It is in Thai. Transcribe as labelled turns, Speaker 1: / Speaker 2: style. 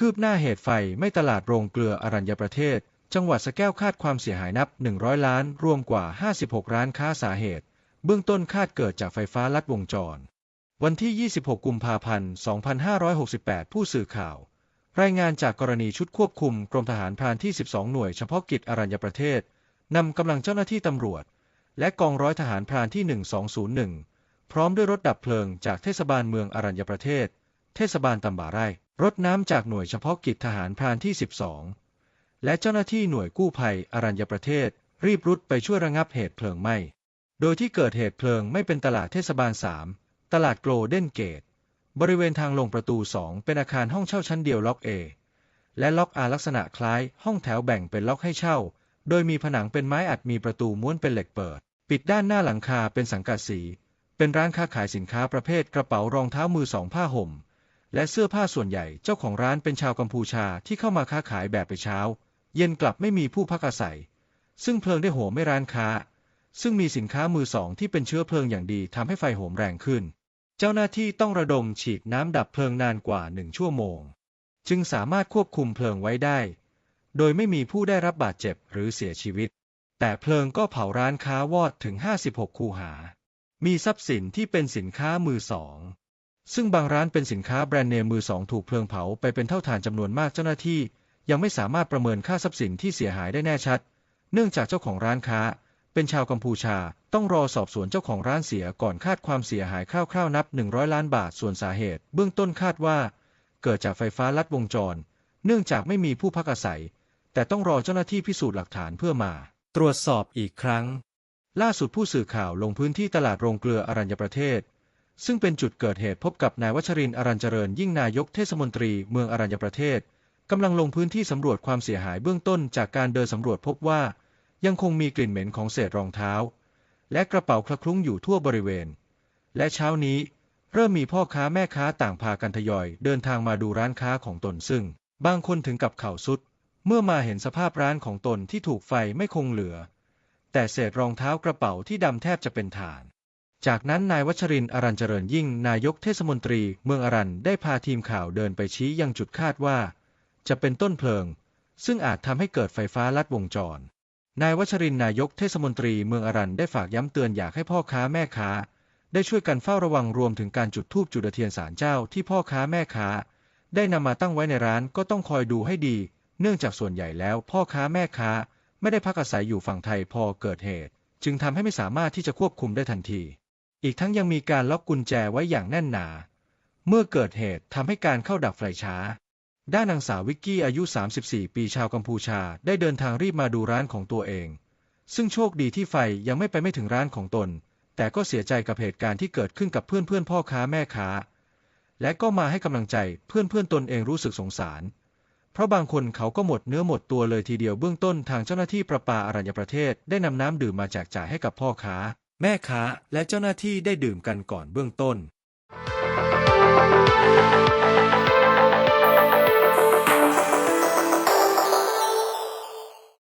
Speaker 1: คืบหน้าเหตุไฟไม่ตลาดโรงเกลืออรัญญประเทศ จังหวัดสแก้วคาดความเสียหายนับ 100 ล้าน รวมกว่า 56 ร้านค้าสาเหตุ เบื้องต้นคาดเกิดจากไฟฟ้าลัดวงจร วันที่ 26 กุมภาพันธ์ 2568 ผู้สื่อข่าว รายงานจากกรณีชุดควบคุมกรมทหารพรานที่ 12 หน่วยเฉพาะกิจอรัญญประเทศนำกำลังเจ้าหน้าที่ตำรวจ และกองร้อยทหารพรานที่ 1201 พร้อมด้วยรถดับเพลิงจากเทศบาลเมืองอรัญญประเทศ เทศบาลตำบาไร่ รถน้ำจากหน่วยเฉพาะกิจทหารพรานที่ 12 และเจ้าหน้าที่หน่วยกู้ภัยอรัญญประเทศ รีบรุดไปช่วยระงับเหตุเพลิงไหม้ โดยที่เกิดเหตุเพลิงไม่เป็นตลาดเทศบาล 3 ตลาดโกลเด้นเกต บริเวณทางลงประตู 2 เป็นอาคารห้องเช่าชั้นเดียวล็อก A และล็อก R ลักษณะคล้ายห้องแถวแบ่งเป็นล็อกให้เช่า โดยมีผนังเป็นไม้อัดมีประตูม้วนเป็นเหล็กเปิด ปิดด้านหน้าหลังคาเป็นสังกะสี เป็นร้านค้าขายสินค้าประเภทกระเป๋ารองเท้ามือสองผ้าห่ม และเสื้อผ้าส่วนใหญ่เจ้าของร้านเป็นชาวกัมพูชาที่เข้ามาค้าขายแบบไปเช้า เย็นกลับไม่มีผู้พักอาศัย ซึ่งเพลิงได้โหมไม่ร้านค้า ซึ่งมีสินค้ามือสองที่เป็นเชื้อเพลิงอย่างดีทำให้ไฟโหมแรงขึ้น เจ้าหน้าที่ต้องระดมฉีดน้ำดับเพลิงนานกว่าหนึ่งชั่วโมง จึงสามารถควบคุมเพลิงไว้ได้ โดยไม่มีผู้ได้รับบาดเจ็บหรือเสียชีวิต แต่เพลิงก็เผาร้านค้าวอดถึง 56 คูหา มีทรัพย์สินที่เป็นสินค้ามือสอง ซึ่งบางร้านเป็นสินค้าแบรนด์เนมมือสองถูกเพลิงเผาไปเป็นเท่าฐานจำนวนมากเจ้าหน้าที่ ยังไม่สามารถประเมินค่าทรัพย์สินที่เสียหายได้แน่ชัด เนื่องจากเจ้าของร้านค้า เป็นชาวกัมพูชา ต้องรอสอบสวนเจ้าของร้านเสียก่อนคาดความเสียหายคร่าวๆนับ 100 ล้านบาทส่วนสาเหตุ เบื้องต้นคาดว่า เกิดจากไฟฟ้าลัดวงจร เนื่องจากไม่มีผู้พักอาศัย แต่ต้องรอเจ้าหน้าที่พิสูจน์หลักฐานเพื่อมา ตรวจสอบอีกครั้ง ล่าสุดผู้สื่อข่าวลงพื้นที่ตลาดโรงเกลืออรัญญประเทศ ซึ่งเป็นจุดเกิดเหตุพบกับนายวัชรินทร์อรัญเจริญยิ่งนายกเทศมนตรีเมืองอรัญญประเทศกำลังลงพื้นที่สำรวจความเสียหายเบื้องต้นจากการเดินสำรวจพบว่า ยังคงมีกลิ่นเหม็นของเศษรองเท้า และกระเป๋าคละคลุ้งอยู่ทั่วบริเวณ และเช้านี้เริ่มมีพ่อค้าแม่ค้าต่างพากันทยอยเดินทางมาดูร้านค้าของตนซึ่ง บางคนถึงกับเข่าสุด เมื่อมาเห็นสภาพร้านของตนที่ถูกไฟไม่คงเหลือ แต่เศษรองเท้ากระเป๋าที่ดำแทบจะเป็นฐาน จากนั้นนายวัชรินทร์อรัญเจริญยิ่งนายกเทศมนตรีเมืองอรัญได้พาทีมข่าวเดินไปชี้ยังจุดคาดว่า จะเป็นต้นเพลิง ซึ่งอาจทำให้เกิดไฟฟ้าลัดวงจร นายวัชรินทร์นายกเทศมนตรีเมืองอรัญได้ฝากย้ำเตือนอยากให้พ่อค้าแม่ค้า ได้ช่วยกันเฝ้าระวังรวมถึงการจุดธูปจุดเทียนสารเจ้าที่พ่อค้าแม่ค้า ได้นำมาตั้งไว้ในร้านก็ต้องคอยดูให้ดี เนื่องจากส่วนใหญ่แล้ว พ่อค้าแม่ค้า ไม่ได้พักอาศัยอยู่ฝั่งไทยพอเกิดเหตุ จึงทำให้ไม่สามารถที่จะควบคุมได้ทันที อีกทั้งยังมีการล็อกกุญแจไว้อย่างแน่นหนา เมื่อเกิดเหตุทำให้การเข้าดับไฟช้า ด้านนางสาววิกกี้อายุ 34 ปีชาวกัมพูชาได้เดินทางรีบมาดูร้านของตัวเอง ซึ่งโชคดีที่ไฟยังไม่ไปไม่ถึงร้านของตน แต่ก็เสียใจกับเหตุการณ์ที่เกิดขึ้นกับเพื่อนเพื่อนพ่อค้าแม่ค้า และก็มาให้กำลังใจเพื่อนเพื่อนตนเองรู้สึกสงสาร เพราะบางคนเขาก็หมดเนื้อหมดตัวเลยทีเดียวเบื้องต้นทางเจ้าหน้าที่ประปาอรัญญประเทศได้นำน้ำดื่มมาแจกจ่ายให้กับพ่อค้า แม่ค้าและเจ้าหน้าที่ได้ดื่มกันก่อนเบื้องต้น